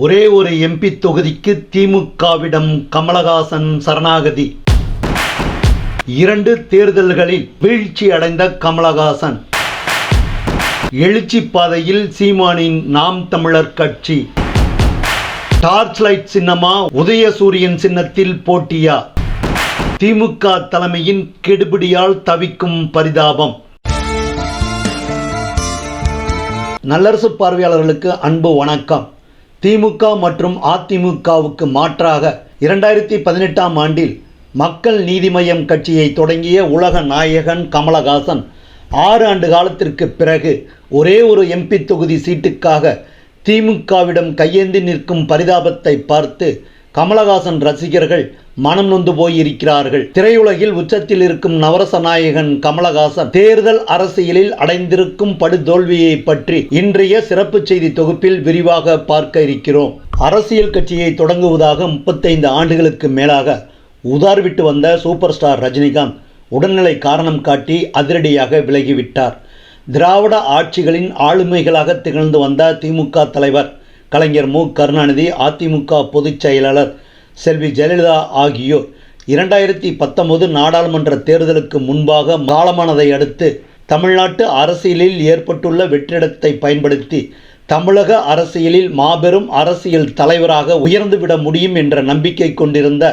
ஒரே ஒரு எம்பி தொகுதிக்கு திமுகவிடம் கமலஹாசன் சரணாகதி. இரண்டு தேர்தல்களில் வீழ்ச்சி அடைந்த கமலஹாசன். எழுச்சி பாதையில் சீமானின் நாம் தமிழர் கட்சி. டார்ச் லைட் சின்னமா உதயசூரியன் சின்னத்தில் போட்டியா? திமுக தலைமையின் கெடுபிடியால் தவிக்கும் பரிதாபம். நல்லரசு பார்வையாளர்களுக்கு அன்பு வணக்கம். திமுக மற்றும் அதிமுகவுக்கு மாற்றாக இரண்டாயிரத்தி பதினெட்டாம் ஆண்டில் மக்கள் நீதி மய்யம் கட்சியை தொடங்கிய உலக நாயகன் கமலஹாசன் ஆறு ஆண்டு காலத்திற்கு பிறகு ஒரே ஒரு எம்பி தொகுதி சீட்டுக்காக திமுகவிடம் கையேந்தி நிற்கும் பரிதாபத்தை பார்த்து கமலஹாசன் ரசிகர்கள் மனம் நொந்து போய் இருக்கிறார்கள் திரையுலகில் உச்சத்தில் இருக்கும் நவரச நாயகன் கமலஹாசன் தேர்தல் அரசியலில் அடைந்திருக்கும் படுதோல்வியை பற்றி இன்றைய சிறப்பு செய்தி தொகுப்பில் விரிவாக பார்க்க இருக்கிறோம். அரசியல் கட்சியை தொடங்குவதாக முப்பத்தைந்து ஆண்டுகளுக்கு மேலாக உதார்விட்டு வந்த சூப்பர் ஸ்டார் ரஜினிகாந்த் உடல்நிலை காரணம் காட்டி அதிரடியாக விலகிவிட்டார். திராவிட ஆட்சிகளின் ஆளுமைகளாக திகழ்ந்து வந்த திமுக தலைவர் கலைஞர் மு. கருணாநிதி அதிமுக பொதுச் செயலாளர் செல்வி ஜெயலலிதா ஆகியோர். இரண்டாயிரத்தி பத்தொன்பது நாடாளுமன்ற தேர்தலுக்கு முன்பாக காலமானதை அடுத்து தமிழ்நாட்டு அரசியலில் ஏற்பட்டுள்ள வெற்றிடத்தை பயன்படுத்தி தமிழக அரசியலில் மாபெரும் அரசியல் தலைவராக உயர்ந்துவிட முடியும் என்ற நம்பிக்கை கொண்டிருந்த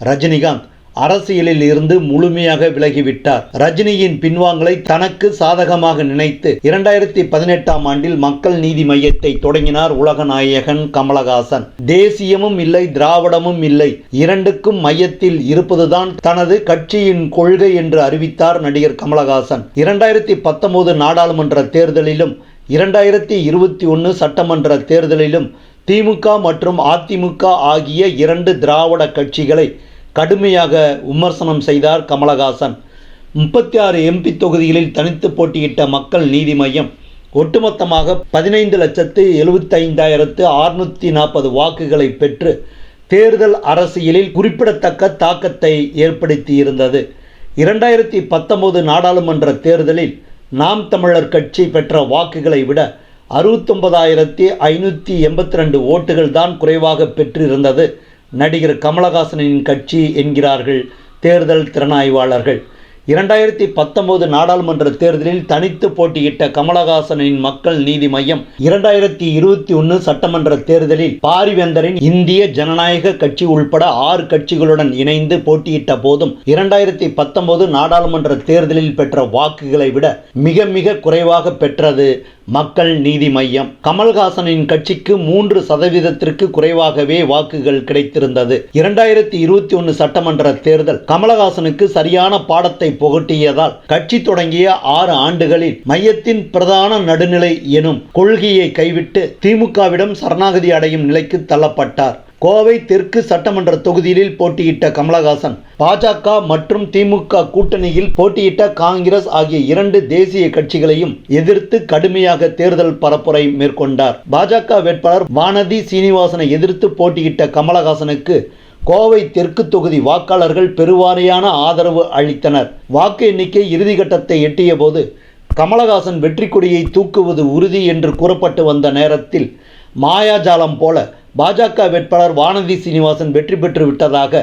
ரஜினிகாந்த் அரசியலில் இருந்து முழுமையாக விலகிவிட்டார். ரஜினியின் பின்வாங்கலை தனக்கு சாதகமாக நினைத்து இரண்டாயிரத்தி பதினெட்டாம் ஆண்டில் மக்கள் நீதி மையத்தை தொடங்கினார் உலக நாயகன் கமலஹாசன். தேசியமும் இல்லை திராவிடமும் இல்லை. இரண்டுக்கும் மையத்தில் இருப்பதுதான் தனது கட்சியின் கொள்கை என்று அறிவித்தார் நடிகர் கமலஹாசன். இரண்டாயிரத்தி பத்தொன்பது நாடாளுமன்ற தேர்தலிலும் இரண்டாயிரத்தி இருபத்தி ஒன்று சட்டமன்ற தேர்தலிலும் திமுக மற்றும் அதிமுக ஆகிய இரண்டு திராவிட கட்சிகளை கடுமையாக விமர்சனம் செய்தார் கமலஹாசன். முப்பத்தி ஆறு எம்பி தொகுதிகளில் தனித்து போட்டியிட்ட மக்கள் நீதி மையம் ஒட்டுமொத்தமாக பதினைந்து லட்சத்து எழுபத்தைந்தாயிரத்து அறுநூற்றி நாற்பது வாக்குகளை பெற்று தேர்தல் அரசியலில் குறிப்பிடத்தக்க தாக்கத்தை ஏற்படுத்தியிருந்தது. இரண்டாயிரத்தி பத்தொன்பது நாடாளுமன்ற தேர்தலில் நாம் தமிழர் கட்சி பெற்ற வாக்குகளை விட அறுபத்தொன்பதாயிரத்தி ஐநூற்றி எண்பத்தி ரெண்டு ஓட்டுகள் தான் குறைவாக பெற்றிருந்தது. நடிகர் கமலஹாசனின் கட்சி என்கிறார்கள் தேர்தல் திறனாய்வாளர்கள். இரண்டாயிரத்தி பத்தொன்பது நாடாளுமன்ற தேர்தலில் தனித்து போட்டியிட்ட கமலஹாசனின் மக்கள் நீதி மையம் இரண்டாயிரத்தி இருபத்தி ஒன்று சட்டமன்ற தேர்தலில் பாரிவேந்தரின் இந்திய ஜனநாயக கட்சி உள்பட ஆறு கட்சிகளுடன் இணைந்து போட்டியிட்ட போதும் இரண்டாயிரத்தி பத்தொன்பது நாடாளுமன்ற தேர்தலில் பெற்ற வாக்குகளை விட மிக மிக குறைவாக பெற்றது மக்கள் நீதி மையம். கமல்ஹாசனின் கட்சிக்கு மூன்று சதவீதத்திற்கு குறைவாகவே வாக்குகள் கிடைத்திருந்தது. இரண்டாயிரத்தி இருபத்தி ஒன்று சட்டமன்ற தேர்தல் கமலஹாசனுக்கு சரியான பாடத்தை புகட்டியதால் கட்சி தொடங்கிய ஆறு ஆண்டுகளில் மையத்தின் பிரதான நடுநிலை எனும் கொள்கையை கைவிட்டு திமுகவிடம் சரணாகதி அடையும் நிலைக்கு தள்ளப்பட்டார். கோவை தெற்கு சட்டமன்ற தொகுதியில் போட்டியிட்ட கமலஹாசன் பாஜக மற்றும் திமுக கூட்டணியில் போட்டியிட்ட காங்கிரஸ் ஆகிய இரண்டு தேசிய கட்சிகளையும் எதிர்த்து கடுமையாக தேர்தல் பரப்புரை மேற்கொண்டார். பாஜக வேட்பாளர் வானதி சீனிவாசனை எதிர்த்து போட்டியிட்ட கமலஹாசனுக்கு கோவை தெற்கு தொகுதி வாக்காளர்கள் பெருவாரியான ஆதரவு அளித்தனர். வாக்கு எண்ணிக்கை இறுதிக்கட்டத்தை எட்டிய போது கமலஹாசன் வெற்றி கொடியை தூக்குவது உறுதி என்று கூறப்பட்டு வந்த நேரத்தில் மாயாஜாலம் போல பாஜக வேட்பாளர் வானதி சீனிவாசன் வெற்றி பெற்று விட்டதாக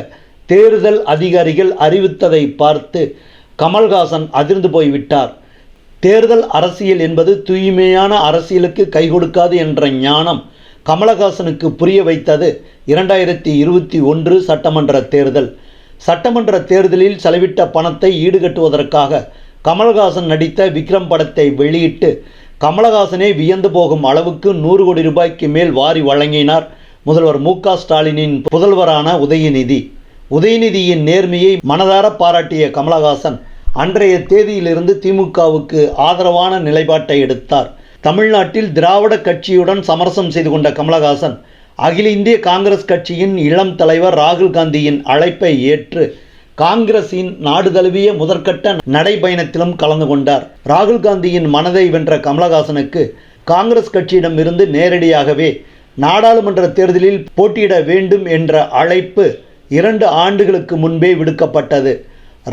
தேர்தல் அதிகாரிகள் அறிவித்ததை பார்த்து கமல்ஹாசன் அதிர்ந்து போய்விட்டார். தேர்தல் அரசியல் என்பது தூய்மையான அரசியலுக்கு கை கொடுக்காது என்ற ஞானம் கமலஹாசனுக்கு புரிய வைத்தது இரண்டாயிரத்தி இருபத்தி ஒன்று சட்டமன்ற தேர்தல். சட்டமன்ற தேர்தலில் செலவிட்ட பணத்தை ஈடுகட்டுவதற்காக கமல்ஹாசன் நடித்த விக்ரம் படத்தை வெளியிட்டு கமலஹாசனே வியந்து போகும் அளவுக்கு நூறு கோடி ரூபாய்க்கு மேல் வாரி வழங்கினார் முதல்வர் மு க ஸ்டாலினின் புதல்வரான உதயநிதி. உதயநிதியின் நேர்மையை மனதார பாராட்டிய கமலஹாசன் அன்றைய தேதியிலிருந்து திமுகவுக்கு ஆதரவான நிலைப்பாட்டை எடுத்தார். தமிழ்நாட்டில் திராவிட கட்சியுடன் சமரசம் செய்து கொண்ட கமலஹாசன் அகில இந்திய காங்கிரஸ் கட்சியின் இளம் தலைவர் ராகுல் காந்தியின் அழைப்பை ஏற்று காங்கிரசின் நாடு தழுவிய முதற்கட்ட நடைபயணத்திலும் கலந்து கொண்டார். ராகுல் காந்தியின் மனதை வென்ற கமலஹாசனுக்கு காங்கிரஸ் கட்சியிடம் இருந்து நேரடியாகவே நாடாளுமன்ற தேர்தலில் போட்டியிட வேண்டும் என்ற அழைப்பு இரண்டு ஆண்டுகளுக்கு முன்பே விடுக்கப்பட்டது.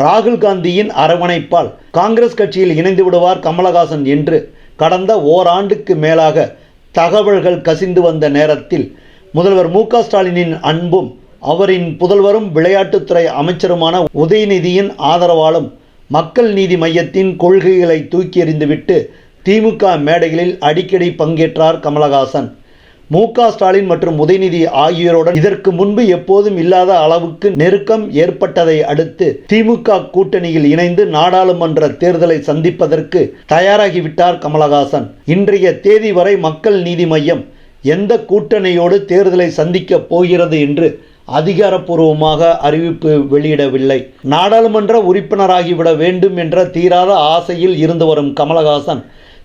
ராகுல் காந்தியின் அரவணைப்பால் காங்கிரஸ் கட்சியில் இணைந்து விடுவார் கமலஹாசன் என்று கடந்த ஓராண்டுக்கு மேலாக தகவல்கள் கசிந்து வந்த நேரத்தில் முதல்வர் மு க ஸ்டாலினின் அன்பும் அவரின் புதல்வரும் விளையாட்டுத்துறை அமைச்சருமான உதயநிதியின் ஆதரவாலும் மக்கள் நீதி மையத்தின் கொள்கைகளை தூக்கி எறிந்துவிட்டு திமுக மேடைகளில் அடிக்கடி பங்கேற்றார் கமலஹாசன். மு ஸ்டாலின் மற்றும் உதயநிதி ஆகியோருடன் இதற்கு முன்பு எப்போதும் இல்லாத அளவுக்கு நெருக்கம் ஏற்பட்டதை அடுத்து திமுக கூட்டணியில் இணைந்து நாடாளுமன்ற தேர்தலை சந்திப்பதற்கு தயாராகிவிட்டார் கமலஹாசன். இன்றைய தேதி வரை மக்கள் நீதி மையம் எந்த கூட்டணியோடு தேர்தலை சந்திக்கப் போகிறது என்று அதிகாரப்பூர்வமாக அறிவிப்பு வெளியிடவில்லை. நாடாளுமன்ற உறுப்பினராகிவிட வேண்டும் என்ற தீராத ஆசையில் இருந்து வரும் கமலஹாசன்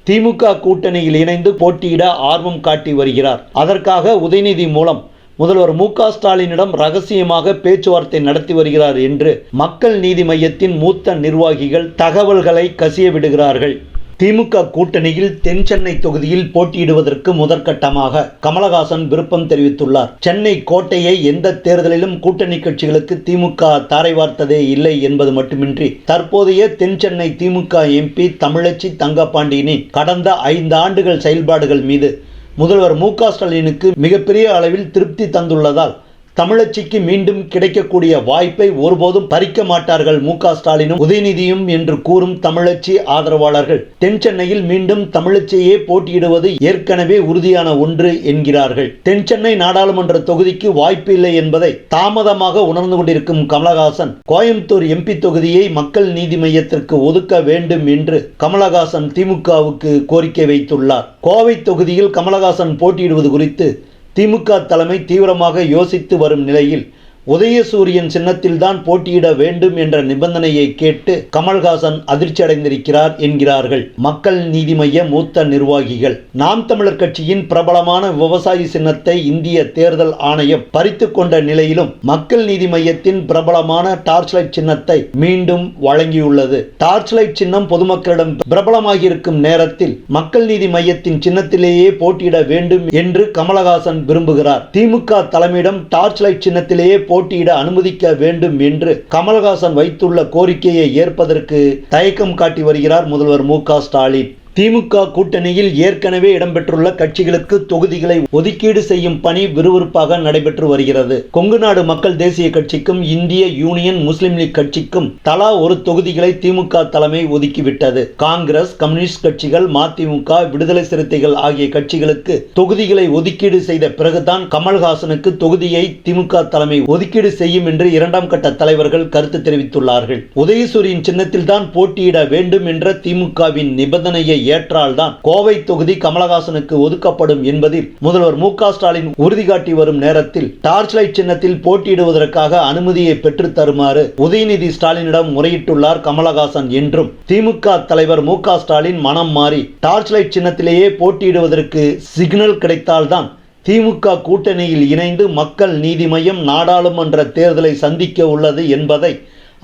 திமுக கூட்டணியில் இணைந்து போட்டியிட ஆர்வம் காட்டி வருகிறார். அதற்காக உதயநிதி மூலம் முதல்வர் மு க ஸ்டாலினிடம் ரகசியமாக பேச்சுவார்த்தை நடத்தி வருகிறார் என்று மக்கள் நீதி மையத்தின் மூத்த நிர்வாகிகள் தகவல்களை கசிய விடுகிறார்கள். திமுக கூட்டணியில் தென் சென்னை தொகுதியில் போட்டியிடுவதற்கு முதற்கட்டமாக கமலஹாசன் விருப்பம் தெரிவித்துள்ளார். சென்னை கோட்டையை எந்த தேர்தலிலும் கூட்டணி கட்சிகளுக்கு திமுக தாரை வார்த்ததே இல்லை என்பது மட்டுமின்றி தற்போதைய தென் சென்னை திமுக எம்பி தமிழச்சி தங்கப்பாண்டியனின் கடந்த ஐந்து ஆண்டுகள் செயல்பாடுகள் மீது முதல்வர் மு க ஸ்டாலினுக்கு மிகப்பெரிய அளவில் திருப்தி தந்துள்ளதால் தமிழச்சிக்கு மீண்டும் கிடைக்கக்கூடிய வாய்ப்பை ஒருபோதும் பறிக்க மாட்டார்கள் மு ஸ்டாலினும் உதயநிதியும் என்று கூறும் தமிழச்சி ஆதரவாளர்கள். தென் சென்னையில் மீண்டும் தமிழச்சியே போட்டியிடுவது ஏற்கனவே உறுதியான ஒன்று என்கிறார்கள். தென் சென்னை நாடாளுமன்ற தொகுதிக்கு வாய்ப்பு இல்லை என்பதை தாமதமாக உணர்ந்து கொண்டிருக்கும் கமலஹாசன் கோயம்புத்தூர் எம்பி தொகுதியை மக்கள் நீதி மையத்திற்கு ஒதுக்க வேண்டும் என்று கமலஹாசன் திமுகவுக்கு கோரிக்கை வைத்துள்ளார். கோவை தொகுதியில் கமலஹாசன் போட்டியிடுவது குறித்து திமுக தலைமை தீவிரமாக யோசித்து வரும் நிலையில் உதயசூரியன் சின்னத்தில்தான் போட்டியிட வேண்டும் என்ற நிபந்தனையை கேட்டு கமல்ஹாசன் அதிர்ச்சி அடைந்திருக்கிறார் என்கிறார்கள் மக்கள் நீதி மைய மூத்த நிர்வாகிகள். நாம் தமிழர் கட்சியின் பிரபலமான விவசாயி சின்னத்தை இந்திய தேர்தல் ஆணையம் பறித்து கொண்ட நிலையிலும் மக்கள் நீதி மையத்தின் பிரபலமான டார்ச் லைட் சின்னத்தை மீண்டும் வழங்கியுள்ளது. டார்ச் லைட் சின்னம் பொதுமக்களிடம் பிரபலமாகியிருக்கும் நேரத்தில் மக்கள் நீதி மையத்தின் சின்னத்திலேயே போட்டியிட வேண்டும் என்று கமலஹாசன் விரும்புகிறார். திமுக தலைமையிடம் டார்ச் லைட் சின்னத்திலேயே போட்டியிட அனுமதிக்க வேண்டும் என்று கமல்ஹாசன் வைத்துள்ள கோரிக்கையை ஏற்பதற்கு தயக்கம் காட்டி வருகிறார் முதல்வர் மு க ஸ்டாலின். திமுக கூட்டணியில் ஏற்கனவே இடம்பெற்றுள்ள கட்சிகளுக்கு தொகுதிகளை ஒதுக்கீடு செய்யும் பணி விறுவிறுப்பாக நடைபெற்று வருகிறது. கொங்கு நாடு மக்கள் தேசிய கட்சிக்கும் இந்திய யூனியன் முஸ்லிம் லீக் கட்சிக்கும் தலா ஒரு தொகுதிகளை திமுக தலைமை ஒதுக்கிவிட்டது. காங்கிரஸ் கம்யூனிஸ்ட் கட்சிகள் மதிமுக விடுதலை சிறுத்தைகள் ஆகிய கட்சிகளுக்கு தொகுதிகளை ஒதுக்கீடு செய்த பிறகுதான் கமல்ஹாசனுக்கு தொகுதியை திமுக தலைமை ஒதுக்கீடு செய்யும் என்று இரண்டாம் கட்ட தலைவர்கள் கருத்து தெரிவித்துள்ளார்கள். உதயசூரியின் சின்னத்தில்தான் போட்டியிட வேண்டும் என்ற திமுகவின் நிபந்தனையை ஏற்றால்தான் கோவை தொகுதி கமலஹாசனுக்கு ஒதுக்கப்படும் என்பதில் முதல்வர் மு ஸ்டாலின் உறுதி காட்டி வரும் நேரத்தில் டார்ச் லைட் சின்னத்தில் போட்டியிடுவதற்காக அனுமதியை பெற்று தருமாறு உதயநிதி ஸ்டாலினிடம் முறையிட்டுள்ளார் கமலஹாசன் என்றும் திமுக தலைவர் மு ஸ்டாலின் மனம் மாறி டார்ச் லைட் சின்னத்திலேயே போட்டியிடுவதற்கு சிக்னல் கிடைத்தால்தான் திமுக கூட்டணியில் இணைந்து மக்கள் நீதி மையம் நாடாளுமன்ற தேர்தலை சந்திக்க உள்ளது என்பதை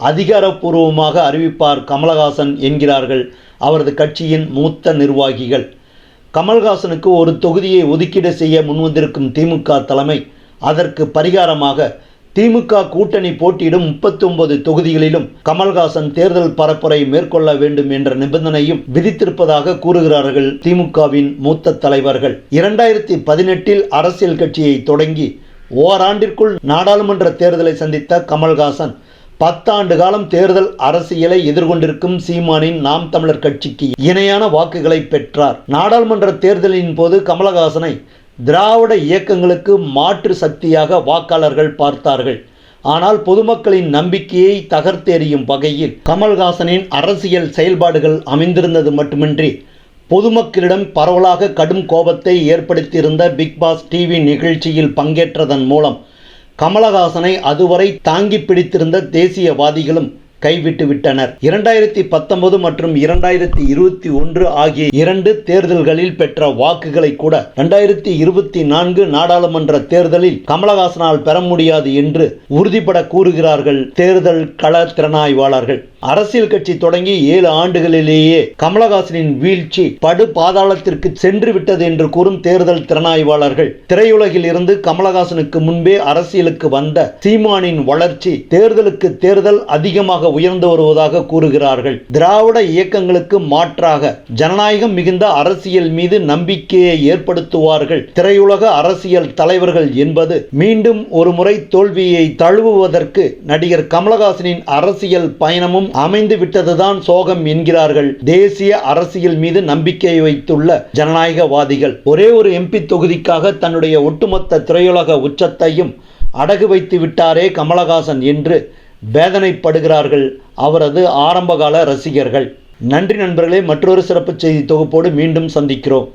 அதிகாரப்பூர்வமாக அறிவிப்பார் கமலஹாசன் என்கிறார்கள். அவரது கட்சியின் மூத்த நிர்வாகிகள். கமல்ஹாசனுக்கு ஒரு தொகுதியை ஒதுக்கீடு செய்ய முன்வந்திருக்கும் திமுக தலைமை அதற்கு பரிகாரமாக திமுக கூட்டணி போட்டியிடும் முப்பத்தி ஒன்பது தொகுதிகளிலும் கமல்ஹாசன் தேர்தல் பரப்புரை மேற்கொள்ள வேண்டும் என்ற நிபந்தனையும் விதித்திருப்பதாக கூறுகிறார்கள் திமுகவின் மூத்த தலைவர்கள். இரண்டாயிரத்தி பதினெட்டில் அரசியல் கட்சியை தொடங்கி ஓராண்டிற்குள் நாடாளுமன்ற தேர்தலை சந்தித்த கமல்ஹாசன் பத்தாண்டு காலம் தேர்தல் அரசியலை எதிர்கொண்டிருக்கும் சீமானின் நாம் தமிழர் கட்சிக்கு இணையான வாக்குகளை பெற்றார். நாடாளுமன்ற தேர்தலின் போது கமலஹாசனை திராவிட இயக்கங்களுக்கு மாற்று சக்தியாக வாக்காளர்கள் பார்த்தார்கள். ஆனால் பொதுமக்களின் நம்பிக்கையை தகர்த்தெறியும் வகையில் கமல்ஹாசனின் அரசியல் செயல்பாடுகள் அமைந்திருந்தது மட்டுமின்றி பொதுமக்களிடம் பரவலாக கடும் கோபத்தை ஏற்படுத்தியிருந்த பிக் பாஸ் டிவி நிகழ்ச்சியில் பங்கேற்றதன் மூலம் கமலஹாசனை அதுவரை தாங்கி பிடித்திருந்த தேசியவாதிகளும் கைவிட்டு விட்டனர். இரண்டாயிரத்தி பத்தொன்பது மற்றும் இரண்டாயிரத்தி இருபத்தி ஒன்று ஆகிய இரண்டு தேர்தல்களில் பெற்ற வாக்குகளை கூட இரண்டாயிரத்தி இருபத்தி நான்கு நாடாளுமன்ற தேர்தலில் கமலஹாசனால் பெற முடியாது என்று உறுதிபட கூறுகிறார்கள் தேர்தல் கள திறனாய்வாளர்கள். அரசியல் கட்சி தொடங்கி ஏழு ஆண்டுகளிலேயே கமலஹாசனின் வீழ்ச்சி படு பாதாளத்திற்கு சென்று விட்டது என்று கூறும் தேர்தல் திறனாய்வாளர்கள். திரையுலகில் இருந்து கமலஹாசனுக்கு முன்பே அரசியலுக்கு வந்த சீமானின் வளர்ச்சி தேர்தலுக்கு தேர்தல் அதிகமாக உயர்ந்து வருவதாக கூறுகிறார்கள். திராவிட இயக்கங்களுக்கு மாற்றாக ஜனநாயகம் மிகுந்த அரசியல் மீது நம்பிக்கையை ஏற்படுத்துவார்கள். திரையுலக அரசியல் தலைவர்கள் என்பது மீண்டும் ஒருமுறை தோல்வியை தழுவுவதற்கு நடிகர் கமலஹாசனின் அரசியல் பயணமும் அமைந்து விட்டதுதான் சோகம் என்கிறார்கள். தேசிய அரசியல் மீது நம்பிக்கை வைத்துள்ள ஜனநாயகவாதிகள். ஒரே ஒரு எம்பி தொகுதிக்காக தன்னுடைய ஒட்டுமொத்த திரையுலக உச்சத்தையும் அடகு வைத்து விட்டாரே கமலஹாசன் என்று வேதனைப்படுகிறார்கள் அவரது ஆரம்பகால ரசிகர்கள். நன்றி நண்பர்களே மற்றொரு சிறப்பு செய்தி தொகுப்போடு மீண்டும் சந்திக்கிறோம்.